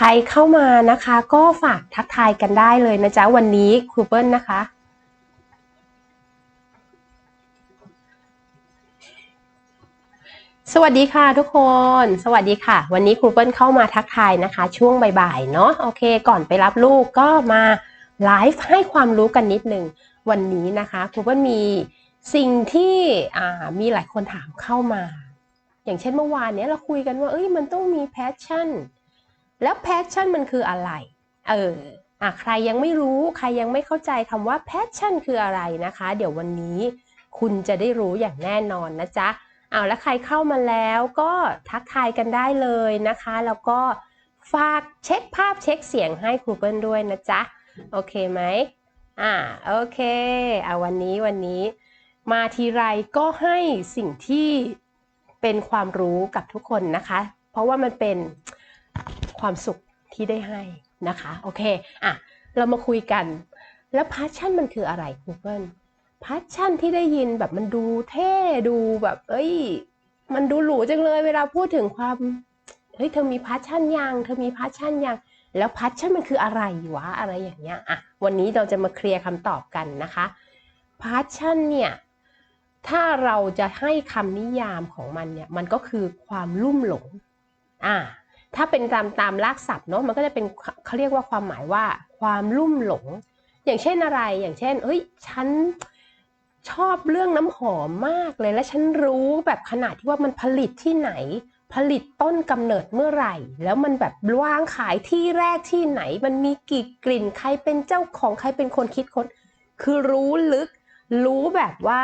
ใครเข้ามานะคะ ก็ฝากทักทายกันได้เลยนะจ๊ะ วันนี้ครูเปิ้ลนะคะ สวัสดีค่ะทุกคน สวัสดีค่ะ วันนี้ครูเปิ้ลเข้ามาทักทายนะคะ ช่วงบ่ายๆเนาะโอเค ก่อนไปรับลูกก็มาไลฟ์ให้ความรู้กันนิดนึงวันนี้นะคะครูเปิ้ลมีสิ่งที่มีหลายคนถามเข้ามา อย่างเช่นเมื่อวานเนี้ยเราคุยกันว่าเอ้ยมันต้องมีแพชชั่น แล้วแพชชั่นมันคืออะไร เอออะใครยังไม่รู้ใครยังไม่เข้าใจคำว่าแพชชั่นคืออะไรนะคะ เดี๋ยววันนี้คุณจะได้รู้อย่างแน่นอนนะจ๊ะเอาแล้วใครเข้ามาแล้วก็ทักทายกันได้เลยนะคะ แล้วก็ฝากเช็คภาพเช็คเสียงให้ครูเปิลด้วยนะจ๊ะ โอเคไหมอ่าโอเคเอะวันนี้วันนี้ มาทีไรก็ให้สิ่งที่เป็นความรู้กับทุกคนนะคะ เพราะว่ามันเป็น ความสุขที่ได้ให้นะคะโอเคอะเรามาคุยกัน แล้วพาชั่นมันคืออะไรครูเปิลพาชั่นที่ได้ยินแบบมันดูเท่ดูแบบ เอ้ย มันดูหรูจังเลย เวลาพูดถึงความเฮ้ยเธอมีพาชั่นยังเธอมีพาชั่นยังแล้วพาชั่นมันคืออะไรวะอะไรอย่างเงี้ยอะวันนี้เราจะมาเคลียร์คำตอบกันนะคะพาชั่นเนี่ยถ้าเราจะให้คำนิยามของมันเนี่ยมันก็คือความลุ่มหลงอ่า ถ้าเป็นตามตามรากศัพท์เนาะมันก็จะเป็นเขาเรียกว่าความหมายว่า ความลุ่มหลง อย่างเช่นอะไร อย่างเช่น เฮ้ย ฉันชอบเรื่องน้ำหอมมากเลย และฉันรู้แบบขนาดที่ว่ามันผลิตที่ไหน ผลิตต้นกำเนิดเมื่อไหร่ แล้วมันแบบวางขายที่แรกที่ไหน มันมีกี่กลิ่น ใครเป็นเจ้าของ ใครเป็นคนคิดค้น คือรู้ลึก รู้แบบว่า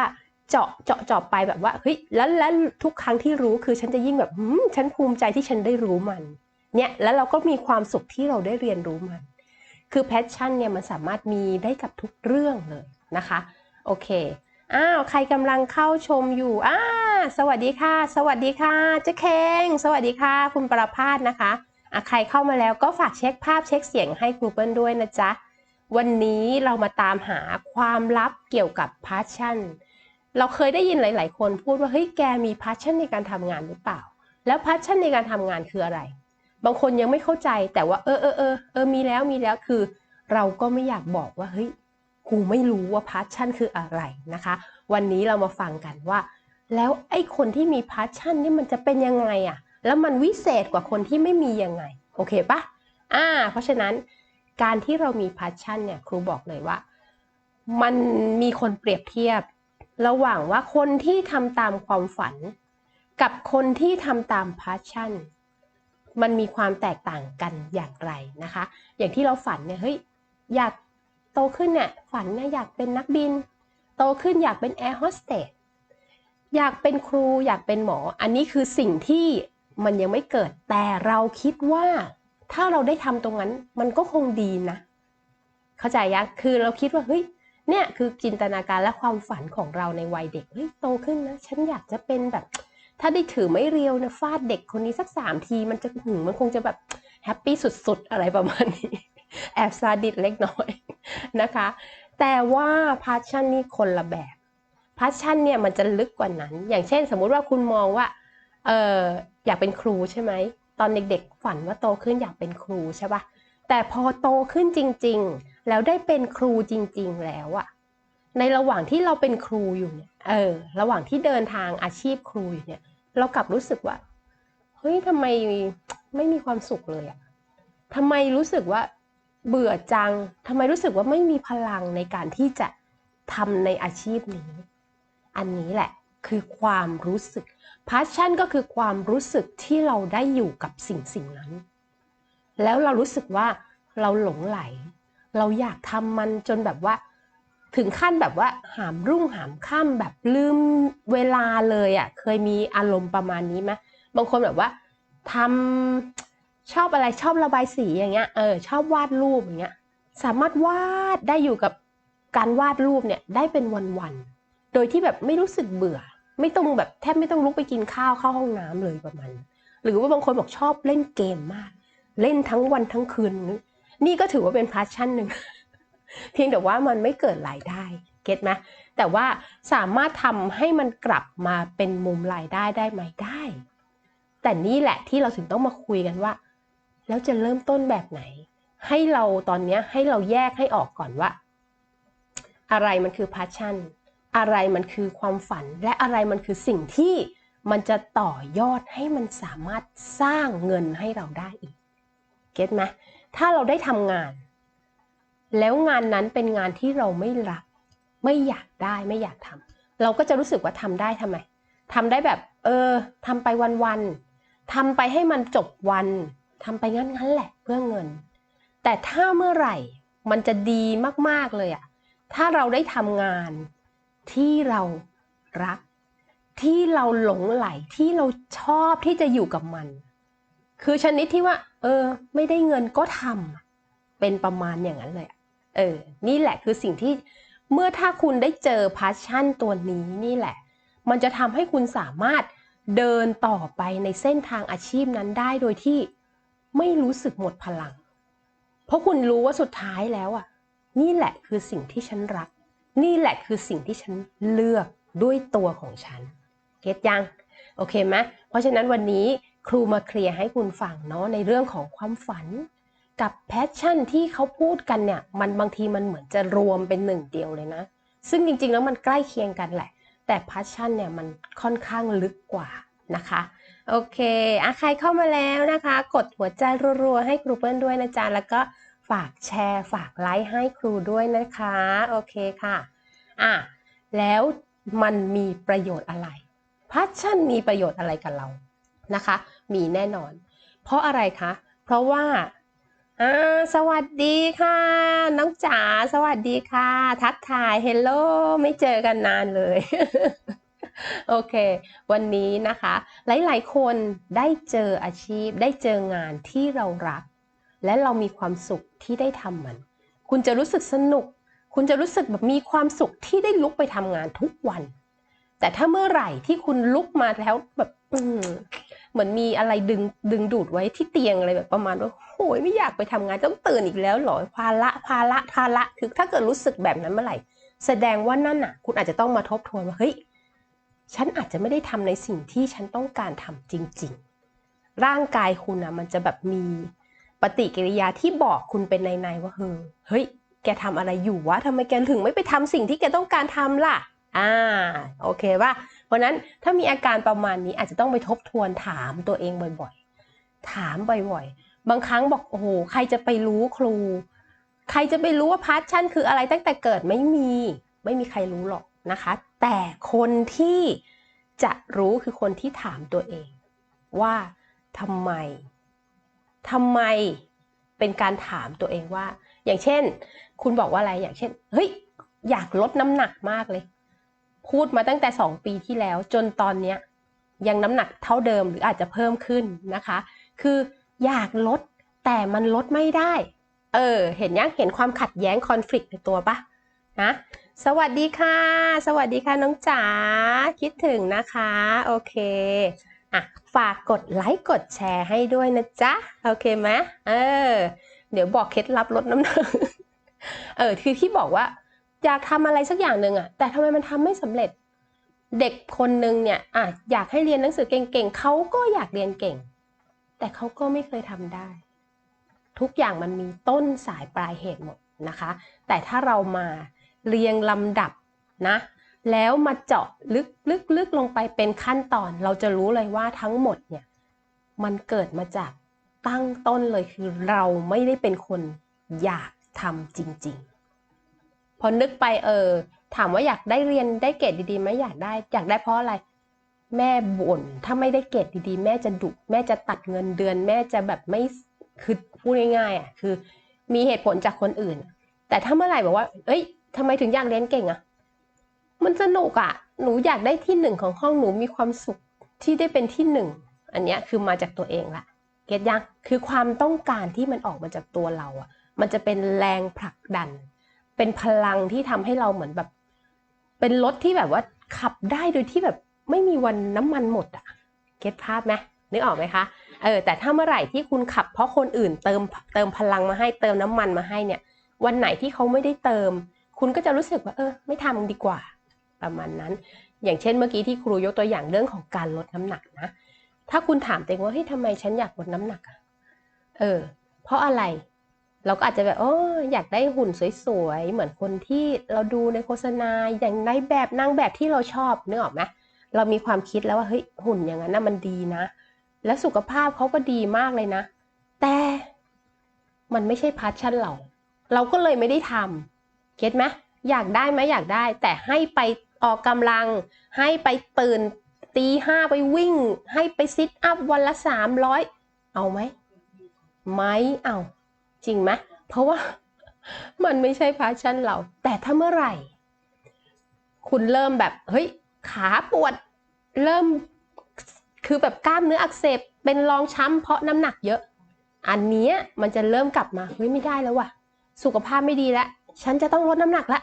เจาะเจาะเจาะไปแบบว่าเฮ้ยแล้วแล้วทุกครั้งที่รู้คือฉันจะยิ่งแบบหืมฉันภูมิใจที่ฉันได้รู้มัน เนี่ยแล้วเราก็มีความสุขที่เราได้เรียนรู้มัน คือแพชชั่นเนี่ยมันสามารถมีได้กับทุกเรื่องเลยนะคะโอเคอ้าวใครกำลังเข้าชมอยู่อ้าสวัสดีค่ะ สวัสดีค่ะเจ๊เคงสวัสดีค่ะ คุณประพาสนะคะอะใครเข้ามาแล้วก็ฝากเช็คภาพเช็คเสียงให้ครูเปิลด้วยนะจ๊ะวันนี้เรามาตามหาความลับเกี่ยวกับพาชั่น เราเคยได้ยินหลาย ๆ คนพูดว่าเฮ้ยแกมีพาชั่นในการทำงานหรือเปล่า แล้วพาชั่นในการทำงานคืออะไร บางคนยังไม่เข้าใจแต่ว่าเออเออเออเออมีแล้วมีแล้วคือ เราก็ไม่อยากบอกว่าเฮ้ยกูไม่รู้ว่าพาชั่นคืออะไรนะคะ วันนี้เรามาฟังกันว่า แล้วไอ้คนที่มีพาชั่นนี่มันจะเป็นยังไงอะแล้วมันวิเศษกว่าคนที่ไม่มียังไง โอเคปะอ่า เพราะฉะนั้นการที่เรามีพาชั่นเนี่ยครูบอกเลยว่า มันมีคนเปรียบเทียบ ระหว่างว่าคนที่ทำตามความฝัน กับคนที่ทำตามพาชั่น มันมีความแตกต่างกันอย่างไรนะคะ อย่างที่เราฝันเนี่ยเฮ้ยอยากโตขึ้นเนี่ยฝันเนี่ยอยากเป็นนักบิน โตขึ้นอยากเป็นแอร์โฮสเตสอยากเป็นครูอยากเป็นหมอ อันนี้คือสิ่งที่มันยังไม่เกิดแต่เราคิดว่า ถ้าเราได้ทำตรงนั้นมันก็คงดีนะ เข้าใจยังคือเราคิดว่าเฮ้ย เนี่ยคือจินตนาการและความฝันของเราในวัยเด็กเฮ้ยโตขึ้นนะ ฉันอยากจะเป็นแบบ ถ้าได้ถือไม้เรียวนะฟาดเด็กคนนี้สักสามทีมันจะหึงมันคงจะแบบแฮปปี้สุดๆ อะไรประมาณนี้ แอบซาดิสเล็กน้อยนะคะ แต่ว่าพาชั่นนี่คนละแบบพาชั่นเนี่ยมันจะลึกกว่านั้น อย่างเช่น สมมุติว่าคุณมองว่าเอออยากเป็นครูใช่ไหมตอนเด็กๆฝันว่าโตขึ้นอยากเป็นครูใช่ปะแต่พอโตขึ้นจริง ๆ แล้วได้เป็นครูจริง ๆ แล้วอะในระหว่างที่เราเป็นครูอยู่เนี่ย เออ ระหว่างที่เดินทางอาชีพครูอยู่เนี่ย เรากลับรู้สึกว่า เฮ้ยทำไมไม่มีความสุขเลยอะทำไมรู้สึกว่าเบื่อจังทำไมรู้สึกว่าไม่มีพลังในการที่จะทำในอาชีพนี้ อันนี้แหละคือความรู้สึก passion ก็คือความรู้สึกที่เราได้อยู่กับสิ่งสิ่งนั้น แล้วเรารู้สึกว่าเราหลงไหล เราอยากทำมันจนแบบว่า ถึงขั้นแบบว่า หามรุ่งหามค่ำแบบลืมเวลาเลยอะ่ะ เคยมีอารมณ์ประมาณนี้ไหมบางคนแบบว่าทำชอบอะไรชอบระบายสีอย่างเงี้ยเออชอบวาดรูปอย่างเงี้ย สามารถวาดได้อยู่กับการวาดรูปเนี่ยได้เป็นวันๆโดยที่แบบไม่รู้สึกเบื่อ ไม่ต้องแบบแทบไม่ต้องลุกไปกินข้าวเข้าห้องน้ำเลยประมาณหรือว่าบางคนบอกชอบเล่นเกมมาก เล่นทั้งวันทั้งคืน นี่ก็ถือว่าเป็นพาชั่นหนึ่ง เพียงแต่ว่ามันไม่เกิดรายได้ เก็ตไหมแต่ว่าสามารถทำให้มันกลับมาเป็นมุมรายได้ได้ไหมได้ แต่นี่แหละที่เราถึงต้องมาคุยกันว่า แล้วจะเริ่มต้นแบบไหน ให้เราตอนนี้ให้เราแยกให้ออกก่อนว่า อะไรมันคือ passion อะไรมันคือความฝัน และอะไรมันคือสิ่งที่มันจะต่อยอดให้มันสามารถสร้างเงินให้เราได้อีก เก็ตไหม ถ้าเราได้ทำงาน แล้วงานนั้นเป็นงานที่เราไม่รัก ไม่อยากได้ไม่อยากทำเราก็จะรู้สึกว่าทำได้ทำไมทำได้แบบ เออทำไปวันๆทำไปให้มันจบวันทำไปงั้นๆแหละเพื่อเงิน แต่ถ้าเมื่อไหร่มันจะดีมากๆเลยอะถ้าเราได้ทำงานที่เรารัก ที่เราหลงไหลที่เราชอบที่จะอยู่กับมัน คือชนิดที่ว่า เออ ไม่ได้เงินก็ทำเป็นประมาณอย่างนั้นเลยอะเออ นี่แหละคือสิ่งที่เมื่อถ้าคุณได้เจอพาชั่นตัวนี้นี่แหละ มันจะทำให้คุณสามารถเดินต่อไปในเส้นทางอาชีพนั้นได้โดยที่ไม่รู้สึกหมดพลัง เพราะคุณรู้ว่าสุดท้ายแล้วอะ นี่แหละคือสิ่งที่ฉันรัก นี่แหละคือสิ่งที่ฉันเลือกด้วยตัวของฉัน เก็ตยัง โอเคไหมเพราะฉะนั้นวันนี้ ครูมาเคลียร์ให้คุณฟังเนาะในเรื่องของความฝัน กับแพชชั่นที่เขาพูดกันเนี่ย มันบางทีมันเหมือนจะรวมเป็นหนึ่งเดียวเลยนะ ซึ่งจริงๆแล้วมันใกล้เคียงกันแหละ แต่แพชชั่นเนี่ยมันค่อนข้างลึกกว่านะคะโอเคอะใครเข้ามาแล้วนะคะ กดหัวใจรัวๆ ให้ครูเปิ้ลด้วยนะจ๊ะ แล้วก็ฝากแชร์ ฝากไลค์ให้ครูด้วยนะคะ โอเคค่ะ อะ แล้วมันมีประโยชน์อะไรพัชชั่นมีประโยชน์อะไรกับเรา นะคะ มีแน่นอน เพราะอะไรคะ เพราะว่าสวัสดีค่ะ น้องจ๋าสวัสดีค่ะ ทักทายเฮลโลไม่เจอกันนานเลย โอเค วันนี้นะคะ หลายๆ คนได้เจออาชีพ ได้เจองานที่เรารัก และเรามีความสุขที่ได้ทำมัน คุณจะรู้สึกสนุก คุณจะรู้สึกแบบมีความสุขที่ได้ลุกไปทำงานทุกวัน แต่ถ้าเมื่อไหร่ที่คุณลุกมาแล้วแบบ เหมือนมีอะไรดึงดึงดูดไว้ที่เตียงอะไรแบบประมาณว่าโอ้ยไม่อยากไปทำงานต้องตื่นอีกแล้วหรอภาระภาระภาระคือถ้าเกิดรู้สึกแบบนั้นเมื่อไหร่แสดงว่านั่นน่ะ คุณอาจจะต้องมาทบทวนว่าเฮ้ยฉันอาจจะไม่ได้ทำในสิ่งที่ฉันต้องการทำจริง ๆ ร่างกายคุณนะมันจะแบบมีปฏิกิริยาที่บอกคุณเป็นในๆว่าเฮ้ยเฮ้ยแกทำอะไรอยู่วะทำไมแกถึงไม่ไปทำสิ่งที่แกต้องการทำล่ะ อ่าโอเคป่ะเพราะนั้นถ้ามีอาการประมาณนี้อาจจะต้องไปทบทวนถามตัวเองบ่อยๆ ถามบ่อยๆ บางครั้งบอกโอ้โหใครจะไปรู้ครู ใครจะไปรู้ว่าพาร์ทชั่นคืออะไรตั้งแต่เกิดไม่มี ไม่มีใครรู้หรอกนะคะ แต่คนที่จะรู้คือคนที่ถามตัวเอง ว่าทำไมทำไมเป็นการถามตัวเองว่า อย่างเช่น คุณบอกว่าอะไรอย่างเช่น เฮ้ย อยากลดน้ำหนักมากเลย พูดมาตั้งแต่สองปีที่แล้ว จนตอนเนี้ยยังน้ำหนักเท่าเดิมหรืออาจจะเพิ่มขึ้นนะคะ คืออยากลดแต่มันลดไม่ได้ เออ เห็นยังเห็นความขัดแย้งคอน FLICT ในตัวปะนะสวัสดีค่ะ สวัสดีค่ะน้องจ๋าคิดถึงนะคะ โอเคอะฝากกดไลค์กดแชร์ให้ด้วยนะจ๊ะ โอเคไหมเออ เดี๋ยวบอกเคล็ดลับลดน้ำหนักเออคือที่บอกว่า อยากทำอะไรสักอย่างหนึ่งอะแต่ทำไมมันทำไม่สำเร็จ เด็กคนหนึ่งเนี่ยอะอยากให้เรียนหนังสือเก่งๆเขาก็อยากเรียนเก่ง แต่เขาก็ไม่เคยทำได้ ทุกอย่างมันมีต้นสายปลายเหตุหมดนะคะ แต่ถ้าเรามาเรียงลำดับนะแล้วมาเจาะลึกลึกลึกลงไปเป็นขั้นตอน เราจะรู้เลยว่าทั้งหมดเนี่ยมันเกิดมาจากตั้งต้นเลยคือเราไม่ได้เป็นคนอยากทำจริง ๆ อนึกไปเออ ถามว่าอยากได้เรียนได้เกรดดีๆไหมอยากได้ อยากได้เพราะอะไร แม่บ่นถ้าไม่ได้เกรดดีๆ แม่จะดุแม่จะตัดเงินเดือน แม่จะแบบไม่คือพูดง่ายๆอะคือ มีเหตุผลจากคนอื่น แต่ถ้าเมื่อไหร่บอกว่า เอ้ยทำไมถึงอยากเรียนเก่งอะมันสนุกอะ หนูอยากได้ที่หนึ่งของห้องหนูมีความสุขที่ได้เป็นที่หนึ่งอันนี้คือมาจากตัวเองละเก็ตยังคือความต้องการที่มันออกมาจากตัวเราอะ มันจะเป็นแรงผลักดัน เป็นพลังที่ทำให้เราเหมือนแบบ เป็นรถที่แบบว่าขับได้โดยที่แบบไม่มีวันน้ำมันหมดอะเก็ตภาพไหมนึกออกไหมคะเออแต่ถ้าเมื่อไหร่ที่คุณขับ เพราะคนอื่นเติมเติมพลังมาให้เติมน้ำมันมาให้เนี่ย วันไหนที่เขาไม่ได้เติม คุณก็จะรู้สึกว่าเออ ไม่ทำดีกว่า ประมาณนั้น อย่างเช่นเมื่อกี้ที่ครูยกตัวอย่างเรื่องของการลดน้ำหนักนะถ้าคุณถามตัวเองว่าเฮ้ยทำไมฉันอยากลดน้ำหนักอะเออ เพราะอะไร เราก็อาจจะแบบโอ้อยากได้หุ่นสวยๆ เหมือนคนที่เราดูในโฆษณาอย่างในแบบนางแบบที่เราชอบนึกออกไหมเรามีความคิดแล้วว่าเฮ้ยหุ่นอย่างนั้นน่ะมันดีนะ และสุขภาพเขาก็ดีมากเลยนะ แต่มันไม่ใช่พาชั่นเรา เราก็เลยไม่ได้ทำเก็ตไหมอยากได้ไหมอยากได้ แต่ให้ไปออกกำลัง ให้ไปตื่นตีห้าไปวิ่ง ให้ไปซิทอัพวันละสามร้อยเอาไหมไม่เอา จริงไหมเพราะว่ามันไม่ใช่พาชั่นเรา แต่ถ้าเมื่อไหร่ คุณเริ่มแบบเฮ้ยขาปวดเริ่มคือแบบกล้ามเนื้ออักเสบเป็นรองช้ำเพราะน้ำหนักเยอะ อันนี้มันจะเริ่มกลับมาเฮ้ยไม่ได้แล้วว่ะ สุขภาพไม่ดีแล้วฉันจะต้องลดน้ำหนักละ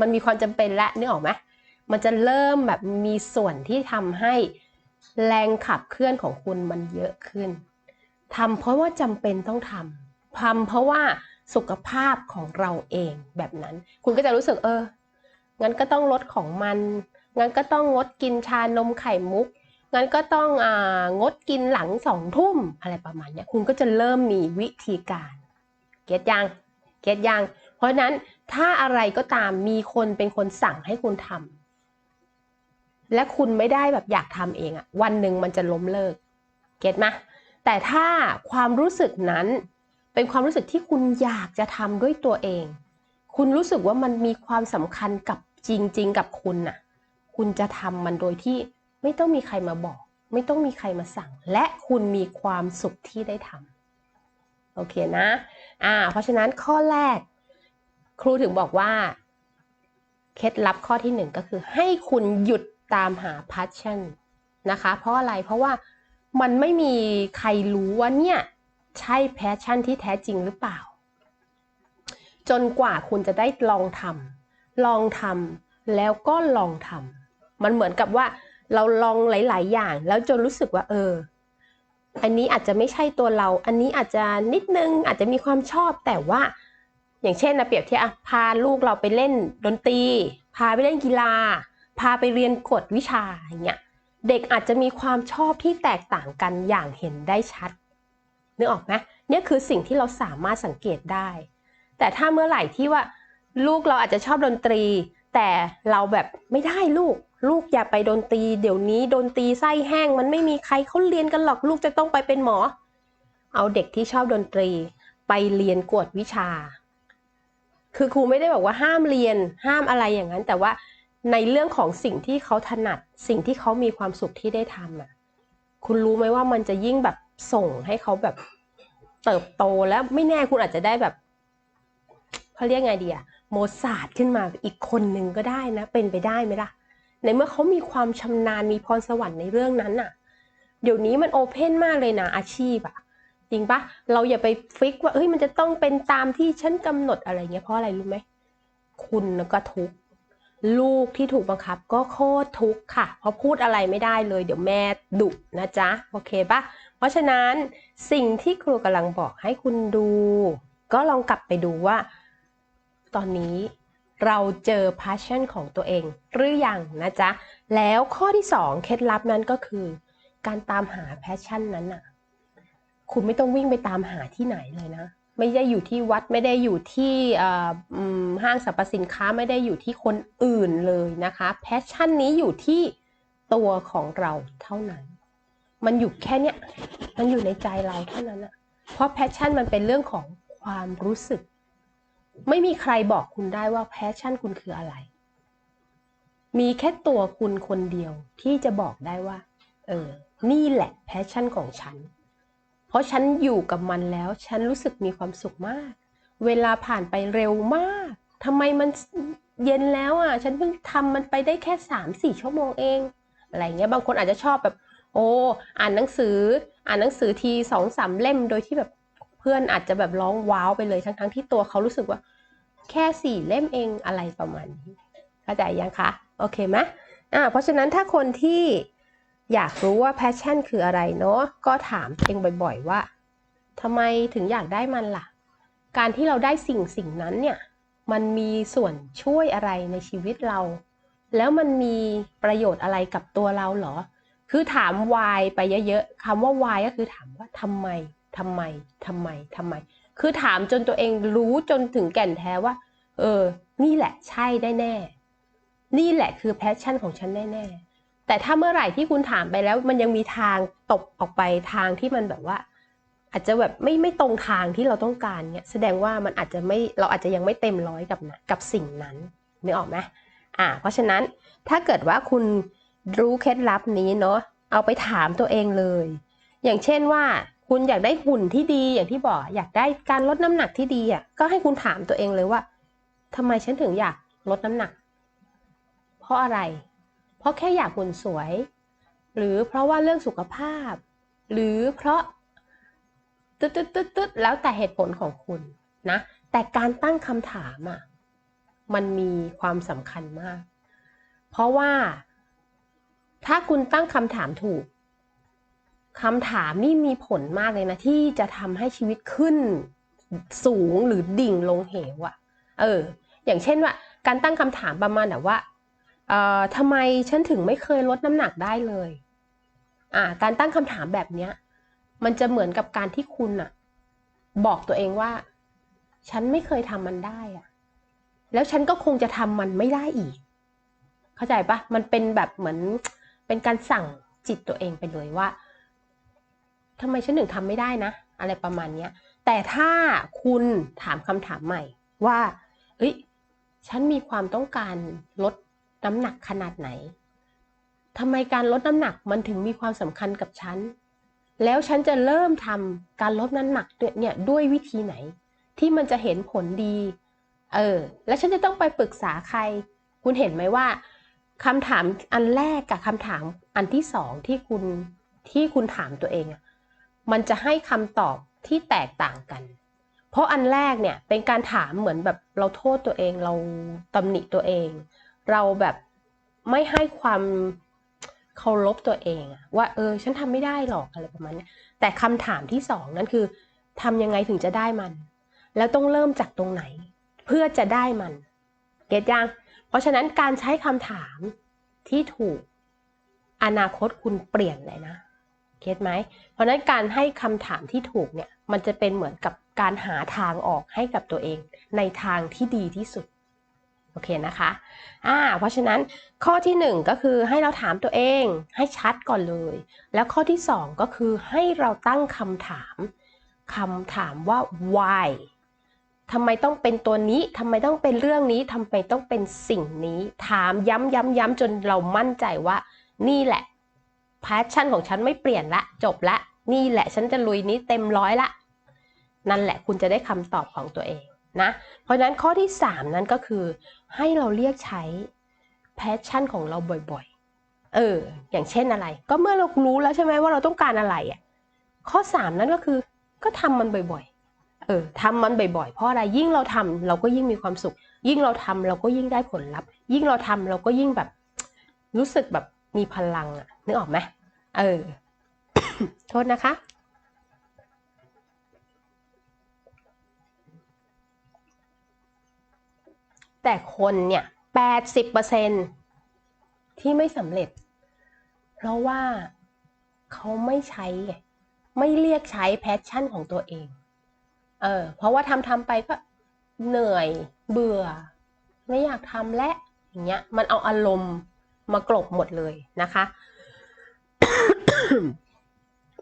มันมีความจำเป็นละนึกออกไหมมันจะเริ่มแบบมีส่วนที่ทำให้แรงขับเคลื่อนของคุณมันเยอะขึ้นทำเพราะว่าจำเป็นต้องทำ ทำเพราะว่าสุขภาพของเราเองแบบนั้น คุณก็จะรู้สึกเออ งั้นก็ต้องลดของมัน งั้นก็ต้องงดกินชานมไข่มุก งั้นก็ต้องอ่างดกินหลังสองทุ่มอะไรประมาณนี้คุณก็จะเริ่มมีวิธีการ เก็ตยัง เก็ตยัง เพราะฉะนั้นถ้าอะไรก็ตามมีคนเป็นคนสั่งให้คุณทำและคุณไม่ได้แบบอยากทำเองอะวันหนึ่งมันจะล้มเลิก เก็ตไหมแต่ถ้าความรู้สึกนั้น เป็นความรู้สึกที่คุณอยากจะทำด้วยตัวเอง คุณรู้สึกว่ามันมีความสำคัญกับจริง ๆ กับคุณน่ะ คุณจะทำมันโดยที่ไม่ต้องมีใครมาบอก ไม่ต้องมีใครมาสั่ง และคุณมีความสุขที่ได้ทำโอเคนะ อ่า เพราะฉะนั้นข้อแรก ครูถึงบอกว่าเคล็ดลับข้อที่หนึ่งก็คือ ให้คุณหยุดตามหา passion นะคะ เพราะอะไรเพราะว่ามันไม่มีใครรู้ว่าเนี่ย ใช่แพชชั่นที่แท้จริงหรือเปล่า จนกว่าคุณจะได้ลองทำลองทำแล้วก็ลองทำมันเหมือนกับว่าเราลองหลาย ๆ อย่าง แล้วจนรู้สึกว่า เออ อันนี้อาจจะไม่ใช่ตัวเรา อันนี้อาจจะนิดนึงอาจจะมีความชอบแต่ว่า อย่างเช่นนะเปรียบเทียบพาลูกเราไปเล่นดนตรี พาไปเล่นกีฬา พาไปเรียนกฎวิชาอย่างเงี้ยเด็กอาจจะมีความชอบที่แตกต่างกันอย่างเห็นได้ชัด นึกออกไหมเนี่ยคือสิ่งที่เราสามารถสังเกตได้ แต่ถ้าเมื่อไหร่ที่ว่า ลูกเราอาจจะชอบดนตรี แต่เราแบบไม่ได้ลูก ลูกอย่าไปดนตรี เดี๋ยวนี้ดนตรีไส้แห้ง มันไม่มีใครเขาเรียนกันหรอกลูกจะต้องไปเป็นหมอ เอาเด็กที่ชอบดนตรี ไปเรียนกวดวิชา คือครูไม่ได้บอกว่าห้ามเรียนห้ามอะไรอย่างนั้น แต่ว่าในเรื่องของสิ่งที่เขาถนัด สิ่งที่เขามีความสุขที่ได้ทำอะ คุณรู้ไหมว่ามันจะยิ่งแบบ ส่งให้เขาแบบเติบโตแล้วไม่แน่คุณอาจจะได้แบบเขาเรียกไงดีอะโมซาดขึ้นมาอีกคนหนึ่งก็ได้นะ เป็นไปได้ไหมล่ะ ในเมื่อเขามีความชำนาญมีพรสวรรค์ในเรื่องนั้นอะเดี๋ยวนี้มันโอเพนมากเลยนะอาชีพอะจริงปะเราอย่าไปฟิกว่าเอ้ยมันจะต้องเป็นตามที่ฉันกำหนดอะไรเงี้ยเพราะอะไรรู้ไหมคุณก็ทุกลูกที่ถูกบังคับก็โคตรทุกข์ค่ะ เพราะพูดอะไรไม่ได้เลย เดี๋ยวแม่ดุนะจ๊ะ โอเคปะ ราะฉะนั้นสิ่งที่ครูกำลังบอกให้คุณดู ก็ลองกลับไปดูว่า ตอนนี้เราเจอ passion ของตัวเองหรือยังนะจ๊ะ แล้วข้อที่สองเคล็ดลับนั้นก็คือ การตามหา passion นั้นน่ะ คุณไม่ต้องวิ่งไปตามหาที่ไหนเลยนะ ไม่ได้อยู่ที่วัดไม่ได้อยู่ที่ห้างสรรพสินค้าไม่ได้อยู่ที่คนอื่นเลยนะคะแพชชั่นนี้อยู่ที่ตัวของเราเท่านั้น มันอยู่แค่เนี้ยมันอยู่ในใจเราเท่านั้นอะเพราะแพชชั่นมันเป็นเรื่องของความรู้สึก ไม่มีใครบอกคุณได้ว่าแพชชั่นคุณคืออะไร มีแค่ตัวคุณคนเดียวที่จะบอกได้ว่า เออ นี่แหละแพชชั่นของฉัน เพราะฉันอยู่กับมันแล้ว ฉันรู้สึกมีความสุขมาก เวลาผ่านไปเร็วมากทำไมมันเย็นแล้วอะ ฉันเพิ่งทำมันไปได้แค่สามสี่ชั่วโมงเอง อะไรเงี้ย บางคนอาจจะชอบแบบ โอ้อ่านหนังสือ อ่านหนังสือทีสองสามเล่มโดยที่แบบเพื่อนอาจจะแบบร้องว้าวไปเลยทั้งทั้งที่ตัวเขารู้สึกว่า แค่สี่เล่มเองอะไรประมาณนี้เข้าใจยังคะโอเคไหมอ่าเพราะฉะนั้นถ้าคนที่อยากรู้ว่าแพชชั่นคืออะไรเนาะก็ถามเองบ่อยๆว่าทำไมถึงอยากได้มันล่ะ การที่เราได้สิ่งสิ่งนั้นเนี่ยมันมีส่วนช่วยอะไรในชีวิตเรา แล้วมันมีประโยชน์อะไรกับตัวเราเหรอ คือถาม why ไปเยอะๆคำว่า why ก็คือถามว่าทำไมทำไมทำไมทำไม คือถามจนตัวเองรู้จนถึงแก่นแท้ว่า เออ นี่แหละใช่ได้แน่ นี่แหละคือแพชชั่นของฉันแน่ๆแต่ถ้าเมื่อไหร่ที่คุณถามไปแล้วมันยังมีทางตกออกไปทางที่มันแบบว่า อาจจะแบบไม่ไม่ตรงทางที่เราต้องการเนี่ยแสดงว่ามันอาจจะไม่เราอาจจะยังไม่เต็มร้อยกับนะกับสิ่งนั้นนึกออกไหมอ่า เพราะฉะนั้นถ้าเกิดว่าคุณ รู้เคล็ดลับนี้เนาะเอาไปถามตัวเองเลย อย่างเช่นว่าคุณอยากได้หุ่นที่ดีอย่างที่บอก อยากได้การลดน้ำหนักที่ดีอะก็ให้คุณถามตัวเองเลยว่าทำไมฉันถึงอยากลดน้ำหนัก เพราะอะไร เพราะแค่อยากหุ่นสวย หรือเพราะว่าเรื่องสุขภาพ หรือเพราะตึ๊ดตึ๊ดตึ๊ดตึ๊ดแล้วแต่เหตุผลของคุณนะ แต่การตั้งคำถามอะมันมีความสำคัญมาก เพราะว่า ถ้าคุณตั้งคำถามถูกคำถามนี่มีผลมากเลยนะ ที่จะทำให้ชีวิตขึ้นสูงหรือดิ่งลงเหวอะเออ อย่างเช่นว่า การตั้งคำถามประมาณแบบว่าเอ่อทำไมฉันถึงไม่เคยลดน้ำหนักได้เลย อ่า การตั้งคำถามแบบเนี้ย มันจะเหมือนกับการที่คุณอะบอกตัวเองว่า ฉันไม่เคยทำมันได้อะแล้วฉันก็คงจะทำมันไม่ได้อีก เข้าใจปะมันเป็นแบบเหมือน เป็นการสั่งจิตตัวเองไปเลยว่าทำไมฉันถึงทำไม่ได้นะ อะไรประมาณเนี้ยแต่ถ้าคุณถามคำถามใหม่ว่าเฮ้ย ฉันมีความต้องการลดน้ำหนักขนาดไหนทำไมการลดน้ำหนักมันถึงมีความสำคัญกับฉัน แล้วฉันจะเริ่มทำการลดน้ำหนักเนี่ยด้วยวิธีไหน ที่มันจะเห็นผลดี เออ แล้วฉันจะต้องไปปรึกษาใคร คุณเห็นไหมว่า คำถามอันแรกกับคำถามอันที่สองที่คุณที่คุณถามตัวเองอะมันจะให้คำตอบที่แตกต่างกัน เพราะอันแรกเนี่ยเป็นการถามเหมือนแบบเราโทษตัวเองเราตำหนิตัวเอง เราแบบไม่ให้ความเคารพตัวเองว่าเออฉันทำไม่ได้หรอกอะไรประมาณนี้แต่คำถามที่สองนั่นคือทำยังไงถึงจะได้มัน แล้วต้องเริ่มจากตรงไหน เพื่อจะได้มัน เก็ตยัง ราะฉะนั้นการใช้คำถามที่ถูกอนาคตคุณเปลี่ยนเลยนะเก็ตไหม เพราะนั้นการให้คำถามที่ถูกเนี่ยมันจะเป็นเหมือนกับการหาทางออกให้กับตัวเอง ในทางที่ดีที่สุดโอเคนะคะอ่าเพราะฉะนั้นข้อที่หนึ่งก็คือให้เราถามตัวเองให้ชัดก่อนเลย แล้วข้อที่สองก็คือให้เราตั้งคำถามคำถามว่า why ทำไมต้องเป็นตัวนี้ทำไมต้องเป็นเรื่องนี้ทำไมต้องเป็นสิ่งนี้ ถามย้ำย้ำย้ำจนเรามั่นใจว่า นี่แหละแพชชั่นของฉันไม่เปลี่ยนละ จบละ นี่แหละฉันจะลุยนี้เต็มร้อยละ นั่นแหละคุณจะได้คำตอบของตัวเองนะ เพราะนั้นข้อที่ 3 นั้นก็คือ ให้เราเรียกใช้แพชชั่นของเราบ่อยๆ เออ อย่างเช่นอะไร ก็เมื่อเรารู้แล้วใช่ไหมว่าเราต้องการอะไรอะ ข้อ 3 นั้นก็คือ ก็ทำมันบ่อยๆ เออทำมันบ่อยๆ เพราะอะไรยิ่งเราทำเราก็ยิ่งมีความสุข ยิ่งเราทำเราก็ยิ่งได้ผลลัพธ์ ยิ่งเราทำเราก็ยิ่งแบบ รู้สึกแบบมีพลังอะนึกออกไหมเออ โทษนะคะแต่คนเนี่ยแปดสิบเปอร์เซ็นที่ไม่สำเร็จ เพราะว่าเขาไม่ใช้ ไม่เรียกใช้แพชชั่นของตัวเอง เออ เพราะว่าทำทำไปก็เหนื่อยเบื่อ ไม่อยากทำและอย่างเงี้ย มันเอาอารมณ์มากลบหมดเลยนะคะ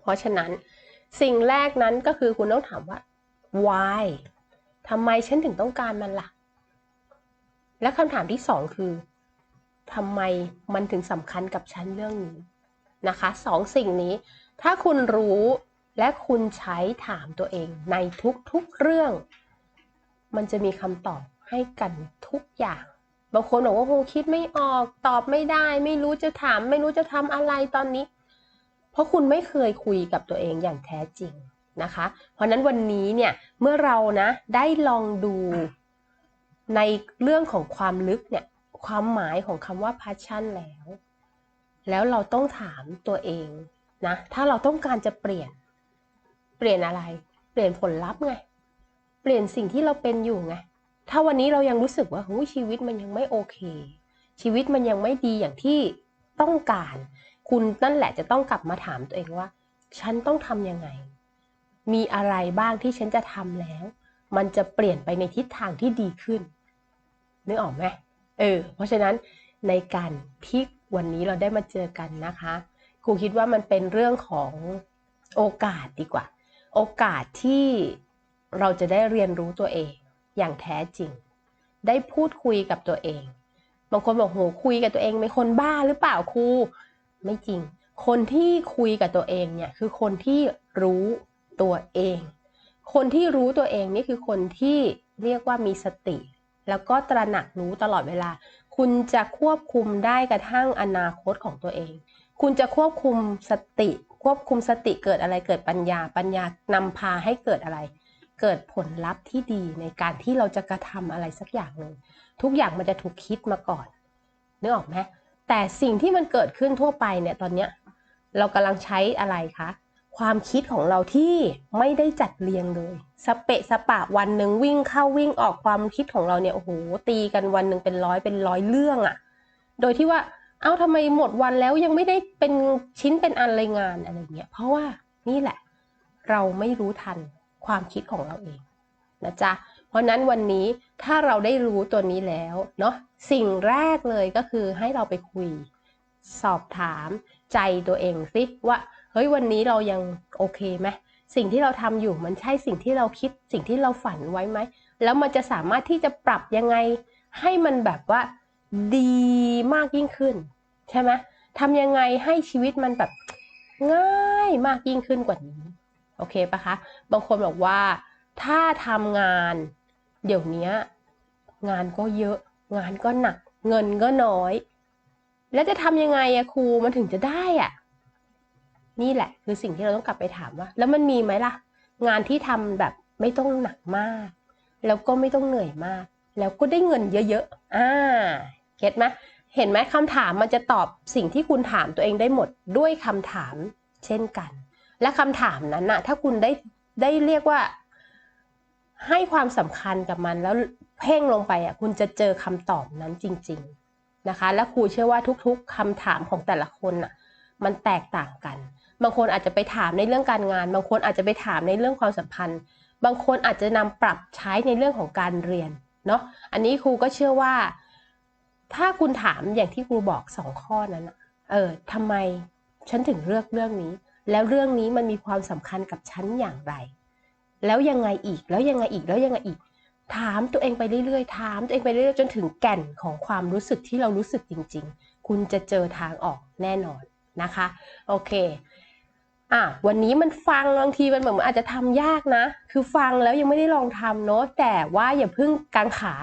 เพราะฉะนั้นสิ่งแรกนั้นก็คือคุณต้องถามว่า why ทำไมฉันถึงต้องการมันละ่ะ และคำถามที่สองคือทำไมมันถึงสำคัญกับฉันเรื่องนี้นะคะสองสิ่งนี้ ถ้าคุณรู้ และคุณใช้ถามตัวเองในทุกๆเรื่อง มันจะมีคำตอบให้กันทุกอย่าง บางคนบอกว่าโหคิดไม่ออกตอบไม่ได้ ไม่รู้จะถาม ไม่รู้จะทำอะไรตอนนี้ เพราะคุณไม่เคยคุยกับตัวเองอย่างแท้จริงนะคะ เพราะนั้นวันนี้เนี่ยเมื่อเรานะได้ลองดูในเรื่องของความลึกเนี่ยความหมายของคำว่า passion แล้ว แล้วเราต้องถามตัวเองนะ ถ้าเราต้องการจะเปลี่ยน ปลี่ยนอะไร เปลี่ยนผลลัพธ์ไง เปลี่ยนสิ่งที่เราเป็นอยู่ไง ถ้าวันนี้เรายังรู้สึกว่าหูชีวิตมันยังไม่โอเค ชีวิตมันยังไม่ดีอย่างที่ต้องการ คุณนั่นแหละจะต้องกลับมาถามตัวเองว่า ฉันต้องทำยังไง มีอะไรบ้างที่ฉันจะทำแล้ว มันจะเปลี่ยนไปในทิศทางที่ดีขึ้น นึกออกไหมเออ เพราะฉะนั้นในการที่วันนี้เราได้มาเจอกันนะคะ ครูคิดว่ามันเป็นเรื่องของโอกาสดีกว่า โอกาสที่เราจะได้เรียนรู้ตัวเองอย่างแท้จริง ได้พูดคุยกับตัวเอง บางคนบอกโหคุยกับตัวเองเป็นคนบ้าหรือเปล่าครูไม่จริง คนที่คุยกับตัวเองเนี่ยคือคนที่รู้ตัวเอง คนที่รู้ตัวเองนี่คือคนที่เรียกว่ามีสติ แล้วก็ตระหนักรู้ตลอดเวลา คุณจะควบคุมได้กระทั่งอนาคตของตัวเอง คุณจะควบคุมสติ ควบคุมสติเกิดอะไรเกิดปัญญา ปัญญานำพาให้เกิดอะไร เกิดผลลัพธ์ที่ดีในการที่เราจะกระทำอะไรสักอย่างหนึ่งทุกอย่างมันจะถูกคิดมาก่อนนึกออกไหมแต่สิ่งที่มันเกิดขึ้นทั่วไปเนี่ยตอนเนี้ยเรากำลังใช้อะไรคะความคิดของเราที่ไม่ได้จัดเรียงเลยสเปะสปะวันหนึ่งวิ่งเข้าวิ่งออกความคิดของเราเนี่ยโอ้โหตีกันวันหนึ่งเป็นร้อยเป็นร้อยเรื่องอะโดยที่ว่า เอ้าทำไมหมดวันแล้วยังไม่ได้เป็นชิ้นเป็นอันรายงานอะไรเงี้ยเพราะว่านี่แหละ เราไม่รู้ทันความคิดของเราเองนะจ๊ะเพราะนั้นวันนี้ถ้าเราได้รู้ตัวนี้แล้วเนาะสิ่งแรกเลยก็คือให้เราไปคุย สอบถามใจตัวเองสิว่าเฮ้ยวันนี้เรายังโอเคไหมสิ่งที่เราทำอยู่มันใช่สิ่งที่เราคิดสิ่งที่เราฝันไว้ไหม แล้วมันจะสามารถที่จะปรับยังไง ให้มันแบบว่า ดีมากยิ่งขึ้น ใช่ไหมทำยังไงให้ชีวิตมันแบบง่ายมากยิ่งขึ้นกว่านี้ โอเคปะคะ บางคนบอกว่า ถ้าทำงานเดี๋ยวนี้งานก็เยอะ งานก็หนัก เงินก็น้อย แล้วจะทำยังไงอะครูมันถึงจะได้อะนี่แหละ คือสิ่งที่เราต้องกลับไปถามว่า แล้วมันมีไหมล่ะ งานที่ทำแบบไม่ต้องหนักมาก แล้วก็ไม่ต้องเหนื่อยมาก แล้วก็ได้เงินเยอะๆ อ่า เก็ตไหมเห็นไหมคำถามมันจะตอบสิ่งที่คุณถามตัวเองได้หมดด้วยคำถามเช่นกัน และคำถามนั้นนะถ้าคุณได้ได้เรียกว่า ให้ความสำคัญกับมันแล้วเพ่งลงไปอะคุณจะเจอคำตอบนั้นจริง ๆนะคะ และครูเชื่อว่าทุกๆคำถามของแต่ละคนอะมันแตกต่างกัน บางคนอาจจะไปถามในเรื่องการงาน บางคนอาจจะไปถามในเรื่องความสัมพันธ์ บางคนอาจจะนำปรับใช้ในเรื่องของการเรียนเนาะอันนี้ครูก็เชื่อว่า ถ้าคุณถามอย่างที่ครูบอกสองข้อนั้นเออทำไมฉันถึงเลือกเรื่องนี้ แล้วเรื่องนี้มันมีความสำคัญกับฉันอย่างไร แล้วยังไงอีกแล้วยังไงอีกแล้วยังไงอีก ถามตัวเองไปเรื่อยๆถามตัวเองไปเรื่อยๆจนถึงแก่นของความรู้สึกที่เรารู้สึกจริง ๆ คุณจะเจอทางออกแน่นอนนะคะ โอเคอะวันนี้มันฟังบางทีมันเหมือนอาจจะทำยากนะ คือฟังแล้วยังไม่ได้ลองทำเนาะแต่ว่าอย่าเพิ่งกังขา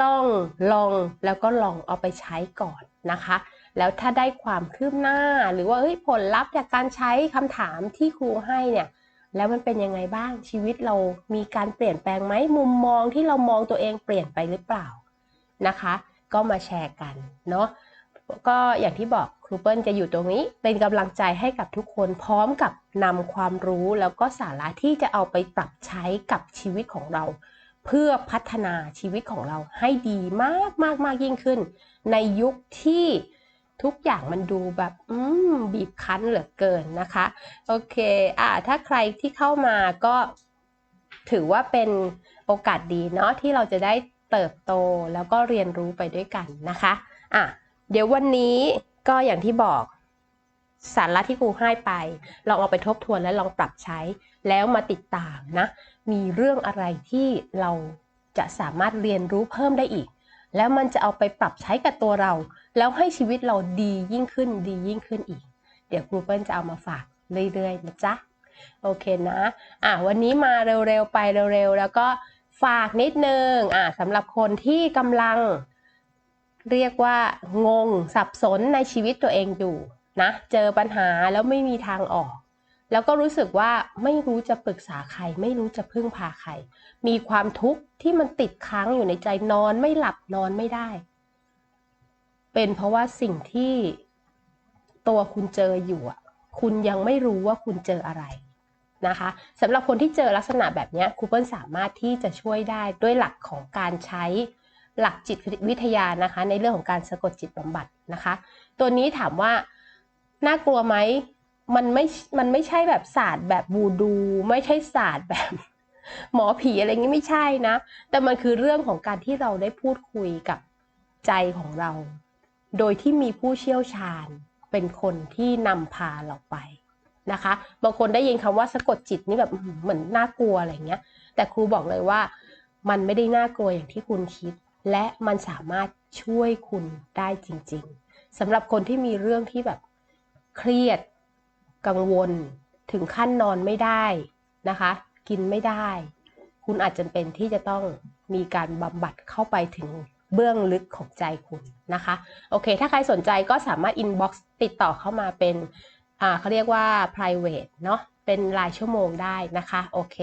ลองลองแล้วก็ลองเอาไปใช้ก่อนนะคะ แล้วถ้าได้ความคืบหน้าหรือว่าผลลัพธ์จากการใช้คำถามที่ครูให้เนี่ยแล้วมันเป็นยังไงบ้างชีวิตเรามีการเปลี่ยนแปลงไหมมุมมองที่เรามองตัวเองเปลี่ยนไปหรือเปล่านะคะ ก็มาแชร์กันเนาะก็อย่างที่บอกครูเปิลจะอยู่ตรงนี้เป็นกำลังใจให้กับทุกคนพร้อมกับนำความรู้แล้วก็สาระที่จะเอาไปปรับใช้กับชีวิตของเรา เพื่อพัฒนาชีวิตของเราให้ดีมากมากมากยิ่งขึ้น ในยุคที่ทุกอย่างมันดูแบบอืมบีบคั้นเหลือเกินนะคะ โอเคอ่าถ้าใครที่เข้ามาก็ถือว่าเป็นโอกาสดีเนาะที่เราจะได้เติบโตแล้วก็เรียนรู้ไปด้วยกันนะคะอะเดี๋ยววันนี้ก็อย่างที่บอกสาระที่ครูให้ไป ลองเอาไปทบทวนและลองปรับใช้ แล้วมาติดตามนะ มีเรื่องอะไรที่เราจะสามารถเรียนรู้เพิ่มได้อีก แล้วมันจะเอาไปปรับใช้กับตัวเรา แล้วให้ชีวิตเราดียิ่งขึ้นดียิ่งขึ้นอีก เดี๋ยวครูเปิ้ลจะเอามาฝากเรื่อยๆนะจ๊ะโอเคนะ อะวันนี้มาเร็วๆไปเร็วๆ แล้วก็ฝากนิดนึง อะสำหรับคนที่กำลังเรียกว่างงสับสนในชีวิตตัวเองอยู่นะ เจอปัญหาแล้วไม่มีทางออก แล้วก็รู้สึกว่าไม่รู้จะปรึกษาใคร ไม่รู้จะพึ่งพาใคร มีความทุกข์ที่มันติดค้างอยู่ในใจนอนไม่หลับนอนไม่ได้ เป็นเพราะว่าสิ่งที่ตัวคุณเจออยู่อะคุณยังไม่รู้ว่าคุณเจออะไรนะคะสำหรับคนที่เจอลักษณะแบบนี้ครูเปิลสามารถที่จะช่วยได้ด้วยหลักของการใช้หลักจิตวิทยานะคะ ในเรื่องของการสะกดจิตบำบัดนะคะ ตัวนี้ถามว่าน่ากลัวไหม มันไม่มันไม่ใช่แบบศาสตร์แบบวูดู ไม่ใช่ศาสตร์แบบ หมอผีอะไรเงี้ไม่ใช่นะ แต่มันคือเรื่องของการที่เราได้พูดคุยกับใจของเรา โดยที่มีผู้เชี่ยวชาญเป็นคนที่นำพาเราไปนะคะ บางคนได้ยินคำว่าสะกดจิตนี่แบบเหมือนน่ากลัวอะไรเงี้ย แต่ครูบอกเลยว่ามันไม่ได้น่ากลัวอย่างที่คุณคิด และมันสามารถช่วยคุณได้จริง ๆสำหรับคนที่มีเรื่องที่แบบเครียด กังวลถึงขั้นนอนไม่ได้นะคะ กินไม่ได้ คุณอาจจะเป็นที่จะต้องมีการบำบัดเข้าไปถึงเบื้องลึกของใจคุณนะคะ โอเค ถ้าใครสนใจก็สามารถ inbox ติดต่อเข้ามาเป็นอ่าเขาเรียกว่า private เนาะเป็นรายชั่วโมงได้นะคะ โอเค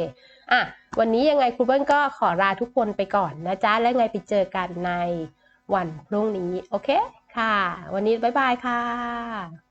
อะวันนี้ยังไงครูเบิ้ลก็ขอลาทุกคนไปก่อนนะจ๊ะ แล้วไงไปเจอกันในวันพรุ่งนี้ โอเค ค่ะ วันนี้บ๊ายบายค่ะ